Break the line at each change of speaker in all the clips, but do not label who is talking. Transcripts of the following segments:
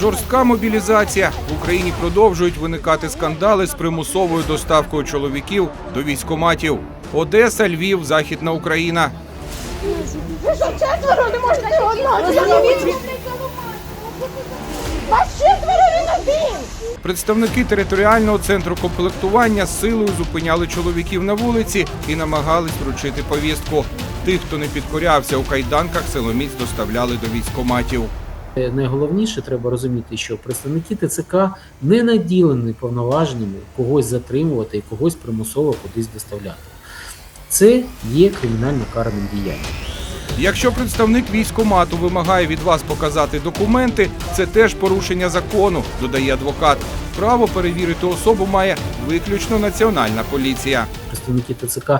Жорстка мобілізація в Україні продовжують виникати скандали з примусовою доставкою чоловіків до військоматів. Одеса, Львів, Західна Україна.
Ви що, четверо не можете одного? Вас четверо він один!
Представники територіального центру комплектування з силою зупиняли чоловіків на вулиці і намагались вручити повістку. Тих, хто не підкорявся у кайданках, силоміць доставляли до військоматів.
Е, Найголовніше треба розуміти, що представники ТЦК не наділені повноваженнями когось затримувати і когось примусово кудись доставляти. Це є кримінально караним діянням.
Якщо представник військомату вимагає від вас показати документи, це теж порушення закону, додає адвокат. Право перевірити особу має виключно національна поліція.
Представники ТЦК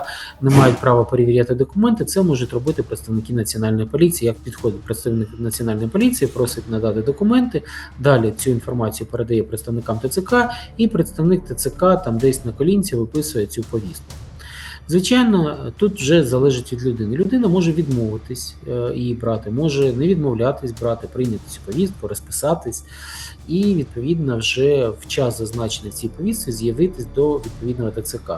не мають права перевіряти документи. Це можуть робити представники національної поліції. Як підходить представник національної поліції, просить надати документи. Далі цю інформацію передає представникам ТЦК, і представник ТЦК там десь на колінці виписує цю повістку. Звичайно, тут вже залежить від людини. Людина може відмовитись е, її брати, може не відмовлятись брати, прийняти цю повістку, розписатись, і відповідно вже в час зазначений в цій повістці з'явитись до відповідного ТЦК.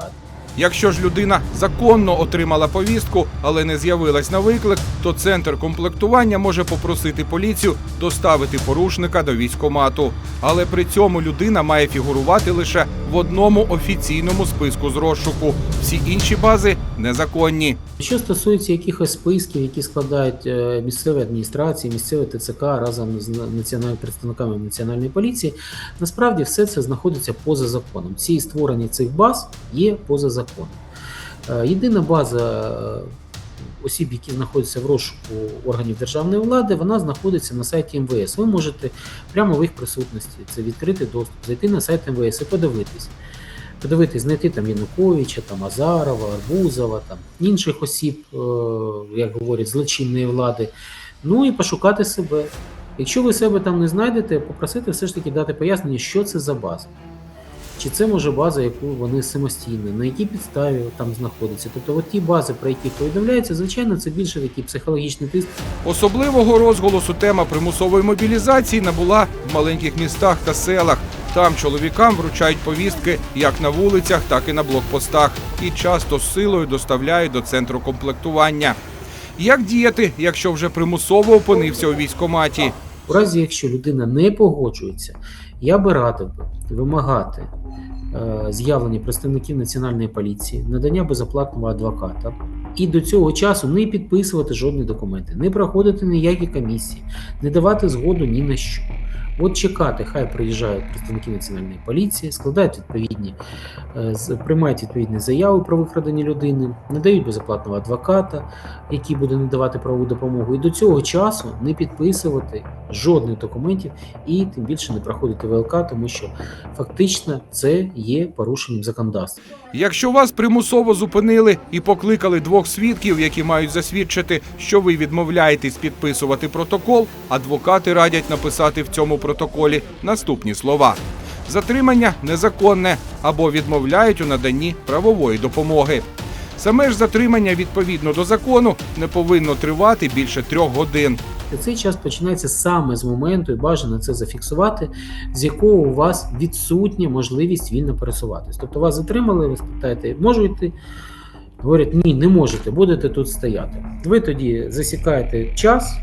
Якщо ж людина законно отримала повістку, але не з'явилась на виклик, то центр комплектування може попросити поліцію доставити порушника до військомату. Але при цьому людина має фігурувати лише в одному офіційному списку з розшуку. Всі інші бази незаконні.
Що стосується якихось списків, які складають е, місцеві адміністрації, місцеве ТЦК разом з національними представниками національної поліції, насправді все це знаходиться поза законом. Ці створення цих баз є поза законом. Е, Єдина база е, осіб, які знаходяться в розшуку органів державної влади, вона знаходиться на сайті МВС. Ви можете прямо в їх присутності, це відкритий доступ, зайти на сайт МВС і подивитись подивитись, знайти там Януковича, там Азарова, Арбузова, там інших осіб, е, як говорять, злочинної влади. Ну і пошукати себе. Якщо ви себе там не знайдете, попросити все ж таки дати пояснення, що це за база. Чи це може база, яку вони самостійно, на якій підставі там знаходяться. Тобто, от ті бази, про які повідомляється, звичайно, це більше такий психологічний тиск.
Особливого розголосу тема примусової мобілізації набула в маленьких містах та селах. Там чоловікам вручають повістки як на вулицях, так і на блокпостах, і часто з силою доставляють до центру комплектування. Як діяти, якщо вже примусово опинився у військкоматі?
У разі, якщо людина не погоджується, я би радив вимагати е, з'явлення представників національної поліції, надання безоплатного адвоката. І до цього часу не підписувати жодні документи, не проходити ніякі комісії, не давати згоду ні на що. От чекати, хай приїжджають представники національної поліції, складають відповідні, е, приймають відповідні заяви про викрадення людини, надають безоплатного адвоката, який буде надавати правову допомогу. І до цього часу не підписувати жодних документів і тим більше не проходити ВЛК, тому що фактично це є порушенням законодавства.
Якщо вас примусово зупинили і покликали двох свідків, які мають засвідчити, що ви відмовляєтесь підписувати протокол, адвокати радять написати в цьому протоколі наступні слова: затримання незаконне або відмовляють у наданні правової допомоги. Саме ж затримання відповідно до закону не повинно тривати більше трьох годин.
Цей час починається саме з моменту, і бажано це зафіксувати, з якого у вас відсутня можливість вільно пересуватись. Тобто вас затримали, ви спитаєте, можу йти? Говорять, ні, не можете, будете тут стояти. Ви тоді засікаєте час,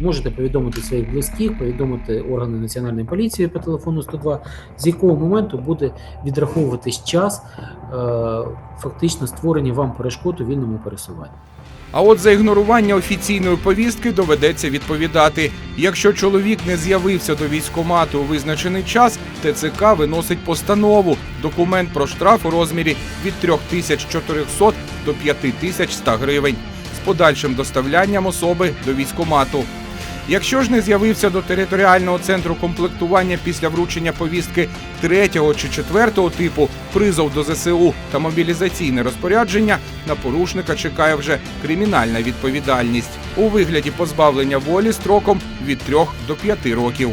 можете повідомити своїх близьких, повідомити органи національної поліції по телефону 102, з якого моменту буде відраховуватись час е, фактично створення вам перешкод у вільному пересуванні.
А от за ігнорування офіційної повістки доведеться відповідати. Якщо чоловік не з'явився до військкомату у визначений час, ТЦК виносить постанову документ про штраф у розмірі від 3400 до 5100 гривень з подальшим доставлянням особи до військкомату. Якщо ж не з'явився до територіального центру комплектування після вручення повістки третього чи четвертого типу, призов до ЗСУ та мобілізаційне розпорядження, на порушника чекає вже кримінальна відповідальність у вигляді позбавлення волі строком від 3 до 5 років.